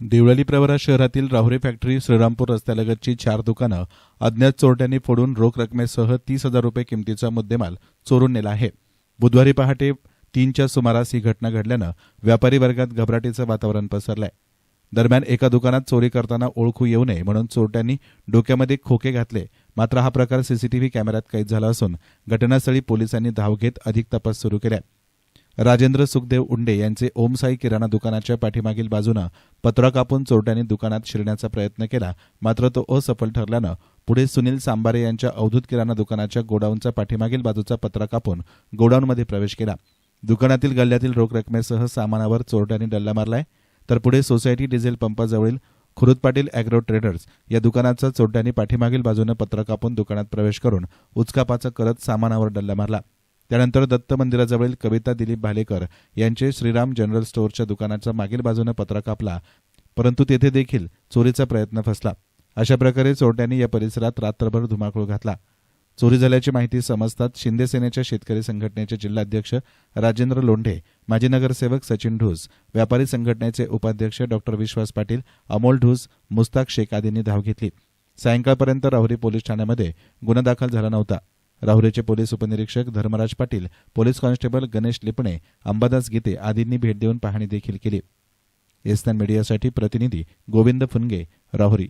देवळाली प्रवरा शहरातील राहुरी फॅक्टरी श्रीरामपूर रस्त्यालगतची चार दुकानं अज्ञात चोरट्यांनी फोडून रोख रकमेसह तीस हजार रुपये किमतीचा मुद्देमाल चोरून नेला आहे. बुधवारी पहाटे तीनच्या सुमारास ही घटना घडल्यानं व्यापारी वर्गात घबराटीचं वातावरण पसरलंय. दरम्यान एका दुकानात चोरी करताना ओळखू येऊ नये म्हणून चोरट्यांनी डोक्यामध्ये खोके घातले. मात्र हा प्रकार सीसीटीव्ही कॅमेऱ्यात कैद झाला असून घटनास्थळी पोलिसांनी धाव घेत अधिक तपास सुरू केलाय. राजेंद्र सुखदेव उंडे यांचे ओमसाई किराणा दुकानाच्या पाठीमागील बाजूनं पत्रा कापून चोरट्यांनी दुकानात शिरण्याचा प्रयत्न केला. मात्र तो असफल ठरल्यानं पुढे सुनील सांबारे यांच्या अवधूत किराणा दुकानाच्या गोडाऊनचा पाठीमागील बाजूचा पत्रा कापून गोडाऊनमध्ये प्रवेश केला. दुकानातील गल्ल्यातील रोख रकमेसह सामानावर चोरट्यांनी डल्ला मारलाय. तर पुढे सोसायटी डिझेल पंपाजवळील खुरुद पाटील अॅग्रो ट्रेडर्स या दुकानाचा चोरट्यांनी पाठीमागील बाजूनं पत्र कापून दुकानात प्रवेश करून उचकापाचा करत सामानावर डल्ला मारला. त्यानंतर दत्त मंदिराजवळील कविता दिलीप भालेकर यांचे श्रीराम जनरल स्टोअरच्या दुकानाच्या मागील बाजूनं पत्रा कापला. परंतु तेथे देखील चोरीचा प्रयत्न फसला. अशा प्रकारे चोरट्यांनी या परिसरात रात्रभर धुमाकूळ घातला. चोरी झाल्याची माहिती समजताच शिंदे सेनेच्या शेतकरी संघटनेचे जिल्हाध्यक्ष राजेंद्र लोंढे माजी नगरसेवक सचिन ढूस व्यापारी संघटनेचे उपाध्यक्ष डॉक्टर विश्वास पाटील अमोल ढूस मुस्ताक शेख आदींनी धाव घेतली. सायंकाळपर्यंत राहुरी पोलीस ठाण्यामध्ये गुन्हा दाखल झाला नव्हता. राहुरीचे पोलीस उपनिरीक्षक धर्मराज पाटील पोलीस कॉन्स्टेबल गणेश लिपणे अंबादास गीते आदींनी भेट देऊन पाहणी देखील केली. एसनान मीडियासाठी प्रतिनिधी गोविंद फुनगे राहुरी.